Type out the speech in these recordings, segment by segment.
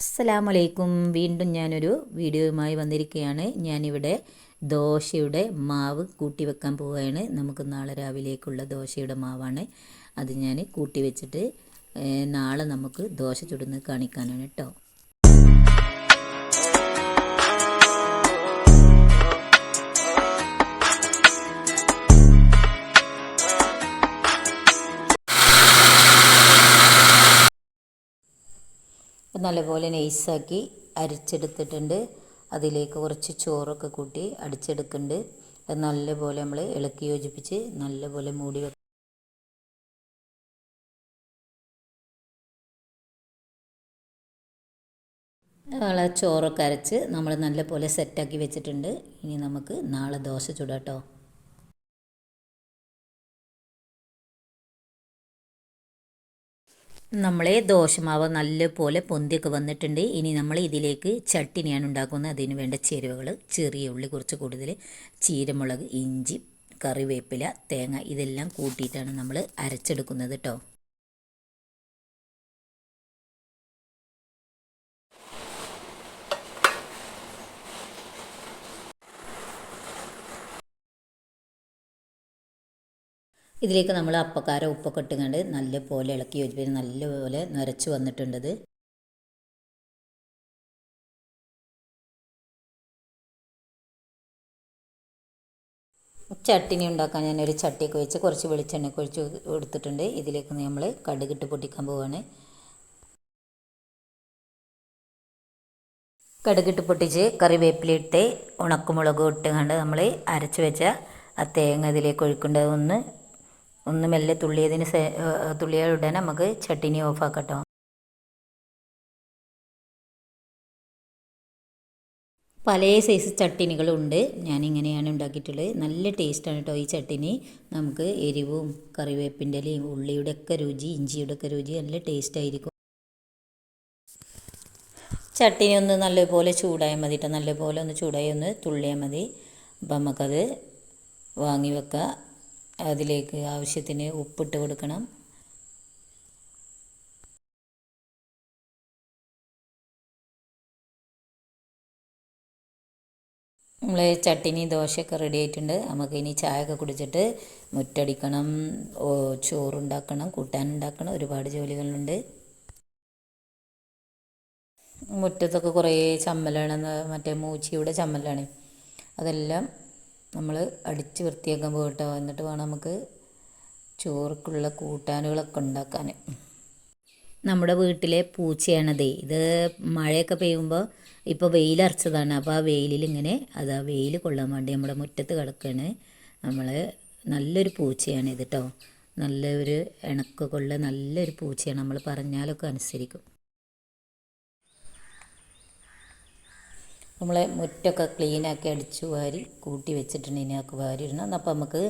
അസ്സലാമലൈക്കും. വീണ്ടും ഞാനൊരു വീഡിയോയുമായി വന്നിരിക്കുകയാണ്. ഞാനിവിടെ ദോശയുടെ മാവ് കൂട്ടി വെക്കാൻ പോവുകയാണ്. നമുക്ക് നാളെ രാവിലേക്കുള്ള ദോശയുടെ മാവാണ്. അത് ഞാൻ കൂട്ടി വെച്ചിട്ട് നാളെ നമുക്ക് ദോശ ചുടുന്ന് കാണിക്കാനാണ് കേട്ടോ. നല്ലപോലെ നൈസാക്കി അരിച്ചെടുത്തിട്ടുണ്ട്. അതിലേക്ക് കുറച്ച് ചോറൊക്കെ കൂട്ടി അടിച്ചെടുക്കുന്നുണ്ട്. നല്ലപോലെ നമ്മൾ ഇളക്കി യോജിപ്പിച്ച് നല്ലപോലെ മൂടി വെക്കും. നാളെ ചോറൊക്കെ അരച്ച് നമ്മൾ നല്ലപോലെ സെറ്റാക്കി വെച്ചിട്ടുണ്ട്. ഇനി നമുക്ക് നാളെ ദോശ ചുടാട്ടോ. നമ്മളെ ദോശമാവ് നല്ലപോലെ പൊന്തിയൊക്കെ വന്നിട്ടുണ്ട്. ഇനി നമ്മൾ ഇതിലേക്ക് ചട്ടിനിയാണ് ഉണ്ടാക്കുന്നത്. അതിന് വേണ്ട ചേരുവകൾ ചെറിയ ഉള്ളി കുറച്ച് കൂടുതൽ ചീരമുളക് ഇഞ്ചി കറിവേപ്പില തേങ്ങ ഇതെല്ലാം കൂട്ടിയിട്ടാണ് നമ്മൾ അരച്ചെടുക്കുന്നത് കേട്ടോ ഇതിലേക്ക് നമ്മൾ അപ്പക്കാര ഉപ്പൊക്കെ ഇട്ടുകൊണ്ട് നല്ലപോലെ ഇളക്കി യോജിപ്പിച്ച് നല്ലപോലെ നിറച്ച് വന്നിട്ടുണ്ടത്. ചട്ടിനി ഉണ്ടാക്കാൻ ഞാനൊരു ചട്ടിയൊക്കെ വെച്ച് കുറച്ച് വെളിച്ചെണ്ണയൊക്കെ ഒഴിച്ച് എടുത്തിട്ടുണ്ട്. ഇതിലേക്ക് നമ്മൾ കടുകിട്ട് പൊട്ടിക്കാൻ പോവാണ്. കടുകിട്ട് പൊട്ടിച്ച് കറിവേപ്പിലിട്ട് ഉണക്കമുളക് ഇട്ട് കണ്ട് നമ്മൾ അരച്ച് വെച്ച ആ തേങ്ങ ഇതിലേക്ക് ഒഴിക്കേണ്ടത് ഒന്ന് ഒന്ന് മെല്ലെ തുള്ളിയതിന് തുള്ളിയ ഉടനെ നമുക്ക് ചട്ടിനി ഓഫാക്കട്ടോ. പല സൈസ് ചട്ടിനികളുണ്ട് ഞാനിങ്ങനെയാണ് ഉണ്ടാക്കിയിട്ടുള്ളത്. നല്ല ടേസ്റ്റാണ് കേട്ടോ ഈ ചട്ടിനി. നമുക്ക് എരിവും കറിവേപ്പിന്റെ ഇലയും ഉള്ളിയുടെ ഒക്കെ രുചി ഇഞ്ചിയുടെ ഒക്കെ രുചി നല്ല ടേസ്റ്റായിരിക്കും ചട്ടിനി ഒന്ന് നല്ലപോലെ ചൂടായാൽ മതി കേട്ടോ നല്ലപോലെ ഒന്ന് ചൂടായി ഒന്ന് തുള്ളിയാൽ മതി. അപ്പം നമുക്കത് വാങ്ങി വെക്കുക അതിലേക്ക് ആവശ്യത്തിന് ഉപ്പിട്ട് കൊടുക്കണം. നമ്മൾ ചട്ടിനി ദോശയൊക്കെ റെഡി ആയിട്ടുണ്ട്. നമുക്ക് ഇനി ചായയൊക്കെ കുടിച്ചിട്ട് മുറ്റടിക്കണം ചോറുണ്ടാക്കണം കൂട്ടാനുണ്ടാക്കണം. ഒരുപാട് ജോലികളുണ്ട്. മുറ്റത്തൊക്കെ കുറേ ചമ്മലാണ് മറ്റേ മൂച്ചിയുടെ ചമ്മലാണ്. അതെല്ലാം നമ്മൾ അടിച്ച് വൃത്തിയാക്കാൻ പോകട്ടോ എന്നിട്ട് വേണം നമുക്ക് ചോറുക്കുള്ള കൂട്ടാനുകളൊക്കെ ഉണ്ടാക്കാൻ നമ്മുടെ വീട്ടിലെ പൂച്ചയാണതേ. ഇത് മഴയൊക്കെ പെയ്യുമ്പോൾ ഇപ്പോൾ വെയിലറച്ചതാണ് അപ്പോൾ ആ വെയിലിൽ ഇങ്ങനെ അത് ആ വെയിൽ കൊള്ളാൻ വേണ്ടി നമ്മുടെ മുറ്റത്ത് കിടക്കുകയാണ് നമ്മൾ നല്ലൊരു പൂച്ചയാണ് ഇത് കേട്ടോ നല്ലൊരു ഇണക്കൊക്കെ ഉള്ള നല്ലൊരു പൂച്ചയാണ്. നമ്മൾ പറഞ്ഞാലൊക്കെ അനുസരിക്കും. നമ്മൾ മുറ്റൊക്കെ ക്ലീനാക്കി അടിച്ചു വാരി കൂട്ടി വെച്ചിട്ടുണ്ട് ഇതിനൊക്കെ വാരി ഇടണം അപ്പോൾ നമുക്ക്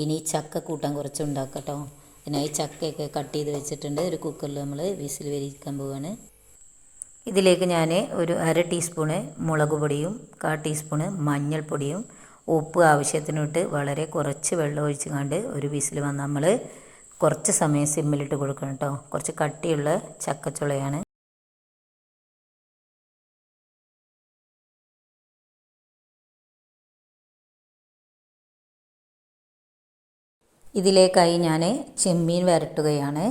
ഇനി ചക്ക കൂട്ടാൻ കുറച്ച് ഉണ്ടാക്കട്ടോ. അതിനായി ചക്കയൊക്കെ കട്ട് ചെയ്ത് വെച്ചിട്ടുണ്ട്. ഒരു കുക്കറിൽ നമ്മൾ വിസിൽ വരിക്കാൻ പോവുകയാണ് ഇതിലേക്ക് ഞാൻ ഒരു അര ടീസ്പൂണ് മുളക് പൊടിയും കാ ടീസ്പൂണ് മഞ്ഞൾപ്പൊടിയും ഉപ്പ് ആവശ്യത്തിനിട്ട് വളരെ കുറച്ച് വെള്ളം ഒഴിച്ച് കണ്ട് ഒരു വിസിൽ വന്ന് നമ്മൾ കുറച്ച് സമയം സിമ്മിലിട്ട് കൊടുക്കണം കേട്ടോ കുറച്ച് കട്ടിയുള്ള ചക്കച്ചുളയാണ്. ഇതിലേക്കായി ഞാൻ ചെമ്മീൻ വരട്ടുകയാണ്.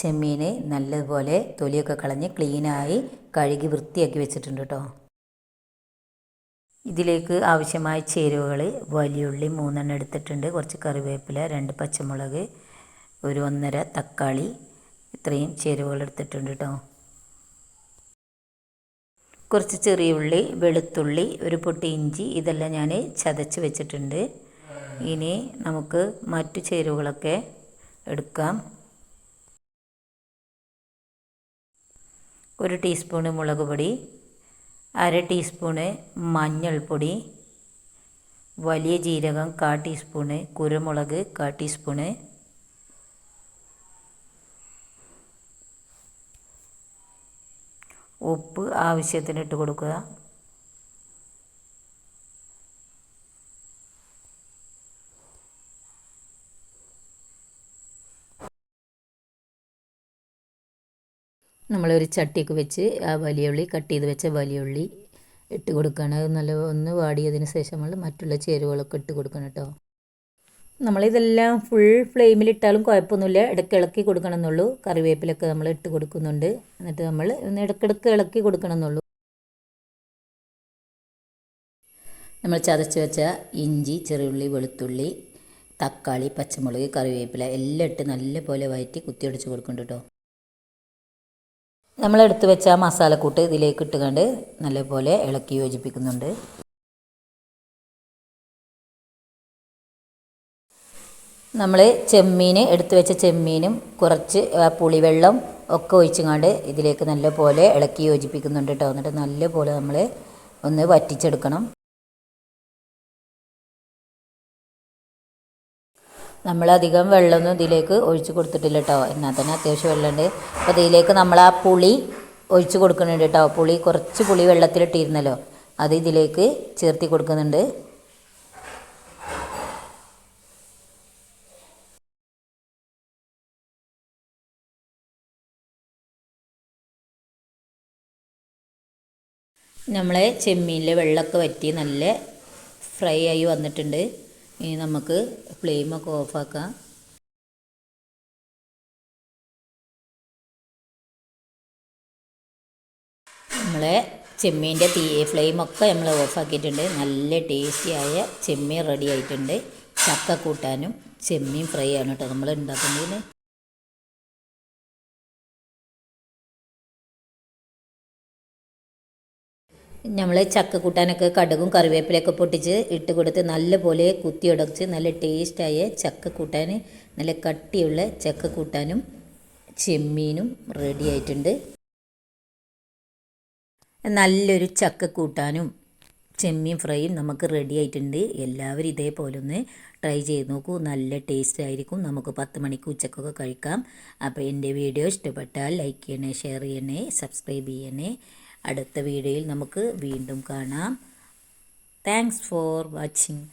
ചെമ്മീൻ നല്ലതുപോലെ തൊലിയൊക്കെ കളഞ്ഞ് ക്ലീനായി കഴുകി വൃത്തിയാക്കി വെച്ചിട്ടുണ്ട് കേട്ടോ ഇതിലേക്ക് ആവശ്യമായ ചേരുവകൾ വലിയുള്ളി മൂന്നെണ്ണം എടുത്തിട്ടുണ്ട്. കുറച്ച് കറിവേപ്പില രണ്ട് പച്ചമുളക് ഒരു ഒന്നര തക്കാളി ഇത്രയും ചേരുവകൾ എടുത്തിട്ടുണ്ട് കേട്ടോ കുറച്ച് ചെറിയ ഉള്ളി വെളുത്തുള്ളി ഒരു പൊട്ടി ഇഞ്ചി ഇതെല്ലാം ഞാൻ ചതച്ച് വെച്ചിട്ടുണ്ട്. ഇനി നമുക്ക് മറ്റു ചേരുവകളൊക്കെ എടുക്കാം. ഒരു ടീസ്പൂണ് മുളക് പൊടി അര ടീസ്പൂണ് മഞ്ഞൾപ്പൊടി വലിയ ജീരകം കാ ടീസ്പൂണ് കുരുമുളക് കാ ടീസ്പൂണ് ഉപ്പ് ആവശ്യത്തിന് ഇട്ട് കൊടുക്കുക. നമ്മളൊരു ചട്ടിയൊക്കെ വെച്ച് ആ വലിയ ഉള്ളി കട്ട് ചെയ്ത് വെച്ച വലിയ ഉള്ളി ഇട്ട് കൊടുക്കണം. അത് നല്ല ഒന്ന് വാടിയതിന് ശേഷം നമ്മൾ മറ്റുള്ള ചേരുവകളൊക്കെ ഇട്ട് കൊടുക്കണം കേട്ടോ നമ്മളിതെല്ലാം ഫുൾ ഫ്ലെയിമിലിട്ടാലും കുഴപ്പമൊന്നുമില്ല. ഇടയ്ക്ക് ഇളക്കി കൊടുക്കണം എന്നുള്ളൂ കറിവേപ്പിലൊക്കെ നമ്മൾ ഇട്ട് കൊടുക്കുന്നുണ്ട്. എന്നിട്ട് നമ്മൾ ഒന്ന് ഇടയ്ക്കിടയ്ക്ക് ഇളക്കി കൊടുക്കണം എന്നുള്ളൂ നമ്മൾ ചതച്ച് വെച്ച ഇഞ്ചി ചെറിയുള്ളി വെളുത്തുള്ളി തക്കാളി പച്ചമുളക് കറിവേപ്പില എല്ലാം ഇട്ട് നല്ലപോലെ വയറ്റി കുത്തിയൊടിച്ച് കൊടുക്കുന്നുണ്ട് കേട്ടോ നമ്മളെടുത്ത് വെച്ച ആ മസാലക്കൂട്ട് ഇതിലേക്ക് ഇട്ടുകൊണ്ട് നല്ലപോലെ ഇളക്കി യോജിപ്പിക്കുന്നുണ്ട്. നമ്മൾ ചെമ്മീൻ എടുത്തു വെച്ച ചെമ്മീനും കുറച്ച് പുളിവെള്ളം ഒക്കെ ഒഴിച്ചുകൊണ്ട് ഇതിലേക്ക് നല്ലപോലെ ഇളക്കി യോജിപ്പിക്കുന്നുണ്ട് കേട്ടോ എന്നിട്ട് നല്ലപോലെ നമ്മൾ ഒന്ന് വറ്റിച്ചെടുക്കണം. നമ്മളധികം വെള്ളമൊന്നും ഇതിലേക്ക് ഒഴിച്ച് കൊടുത്തിട്ടില്ല കേട്ടോ എന്നാൽ തന്നെ അത്യാവശ്യം വെള്ളമുണ്ട്. അപ്പോൾ ഇതിലേക്ക് നമ്മൾ ആ പുളി ഒഴിച്ച് കൊടുക്കുന്നുണ്ട് കേട്ടോ പുളി കുറച്ച് പുളി വെള്ളത്തിലിട്ടിരുന്നല്ലോ. അത് ഇതിലേക്ക് ചേർത്തി കൊടുക്കുന്നുണ്ട്. നമ്മളെ ചെമ്മീനിലെ വെള്ളമൊക്കെ വറ്റി നല്ല ഫ്രൈ ആയി വന്നിട്ടുണ്ട്. ഇനി നമുക്ക് ഫ്ലെയിമൊക്കെ ഓഫാക്കാം നമ്മളെ ചെമ്മീന്റെ തീ ഫ്ലെയിമൊക്കെ നമ്മൾ ഓഫാക്കിയിട്ടുണ്ട് നല്ല ടേസ്റ്റിയായ ചെമ്മീൻ റെഡി ആയിട്ടുണ്ട്. ചക്ക കൂട്ടാനും ചെമ്മീൻ ഫ്രൈ ആണ് കേട്ടോ നമ്മൾ ഉണ്ടാക്കുന്നത് നമ്മൾ ചക്ക കൂട്ടാനൊക്കെ കടുകും കറിവേപ്പിലൊക്കെ പൊട്ടിച്ച് ഇട്ട് കൊടുത്ത് നല്ലപോലെ കുത്തി ഉടച്ച് നല്ല ടേസ്റ്റായ ചക്ക കൂട്ടാൻ നല്ല കട്ടിയുള്ള ചക്ക കൂട്ടാനും ചെമ്മീനും റെഡി ആയിട്ടുണ്ട്. നല്ലൊരു ചക്ക കൂട്ടാനും ചെമ്മീൻ ഫ്രൈയും നമുക്ക് റെഡി ആയിട്ടുണ്ട്. എല്ലാവരും ഇതേപോലെ ഒന്ന് ട്രൈ ചെയ്ത് നോക്കൂ. നല്ല ടേസ്റ്റ് ആയിരിക്കും. നമുക്ക് പത്ത് മണിക്ക് ഉച്ചക്കൊക്കെ കഴിക്കാം. അപ്പോൾ എന്റെ വീഡിയോ ഇഷ്ടപ്പെട്ടാൽ ലൈക്ക് ചെയ്യണേ ഷെയർ ചെയ്യണേ സബ്സ്ക്രൈബ് ചെയ്യണേ. അടുത്ത വീഡിയോയിൽ നമുക്ക് വീണ്ടും കാണാം. Thanks for watching